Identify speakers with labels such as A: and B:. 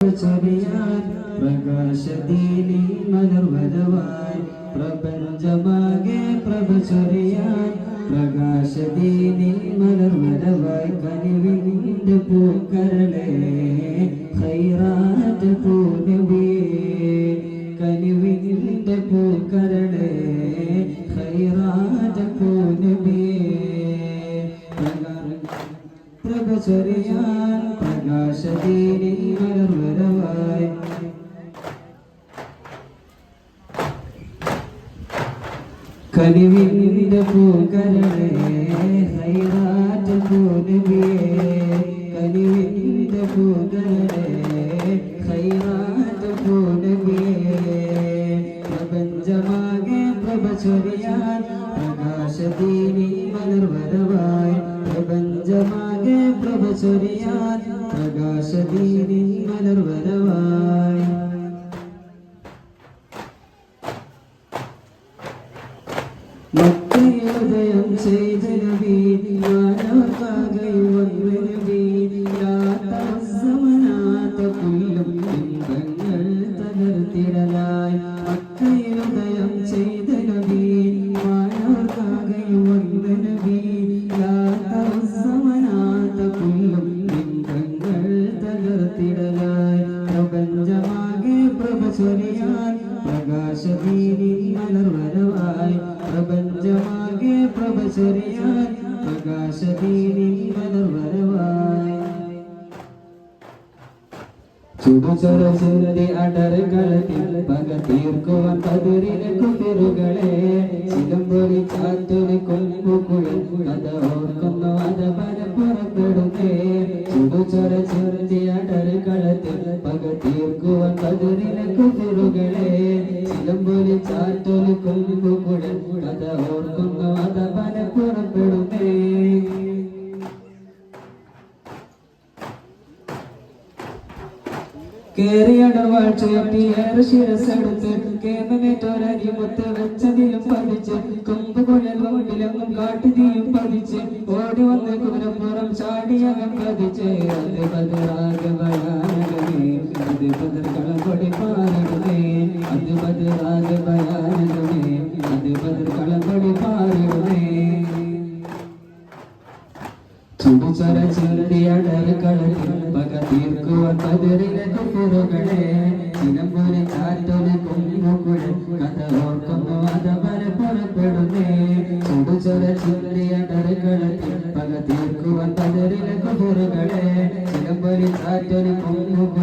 A: ചൊരിയാൻ പ്രകാശദീനി മലർവരവായി പ്രപഞ്ചമാകെ പ്രഭ ചൊരിയാൻ പ്രകാശദീനി മലർവരവായി കനിവിന്റെ പൂക്കരളെ ഹൈറാറ്റ് പൂനവിയേ കനിവിന്റെ പൂക്കരളെ ഹൈറാറ്റ് പൂനവിയേ പ്രഭചൊരിയാൻ പ്രകാശദീനി കനിവിന്റെ പൂക്കരളെ ഹൈറാറ്റ് പൂനവിയേ കനിവിന്റെ പൂക്കരളെ ഹൈറാറ്റ് പൂനവിയേ പ്രപഞ്ചമാകെ പ്രഭചൊരിയാൻ പ്രകാശദീനി മലർവരവായി പ്രപഞ്ചമാകെ പ്രഭചൊരിയാൻ പ്രകാശദീനി മലർവരവായി മക്കയുദയം ചെയ്ത നബി മാനവർക്കാകെ വന്ന നബി യാതസമനാത പുല്ലും ഇമ്പങ്ങൾ തകർത്തിടലായി. മക്കയുദയം ചെയ്ത നബി മാനവർക്കാകെ വന്ന നബി യാതസമനാത പുല്ലും ഇമ്പങ്ങൾ തകർത്തിടലായി. പ്രപഞ്ചമാകെ പ്രഭ ചൊരിയാൻ പ്രകാശദീനി പ്രപഞ്ചമാകെ പ്രഭ ചൊരിയാൻ പ്രകാശദീനി മലർവരവായി ചുടുചൊര ചുരുതി അടറുകളത്തിൽ പക തീർക്കുവാൻ പതിരിലെ കുതിരുകളെ ചിലമ്പൊരി ചാത്തൊലി കൊമ്പുകുഴൽ കഥ ഓർക്കുന്നു അത് പരപ്പുറപ്പെടുന്നേ ചുടുചൊര ചുരുതി അടറുകളത്തിൽ പക തീർക്കുവാൻ പതിരിലെ കുതിരുകളെ കേറിയടവാൾ ചുയർത്തിയേറെ ശിരസെടുത്ത് കേമമേറ്റോരരി മുത്ത് വെച്ചതിലും പതിച്ച് കൊമ്പുകുഴൽ കൊണ്ടിലെങ്ങും കാട്ടുതീയും പതിച്ച് ഓടി വന്ന് കുതിരപ്പുറം ചാടിയകം പതിച്ച്. അത് ബദറാകഭയാനകമേ അത് കളത്തിൽ കതിരിലെ കുപ്പുറുകളെ ചിലമ്പൊരു ചാറ്റൊരു കുമ്പുകുഴൽ കഥ ഓർക്കുന്നു അതവരെ പുറപ്പെടുന്നേ ചുടുചര ചിന്തിയടര് കളത്തിൽ പക തീർക്കുവാൻ കതിരിലെ കുപ്പുറുകളെ ചിലമ്പൊരു ചാറ്റൊരു കുമ്പുകുഴൽ കഥ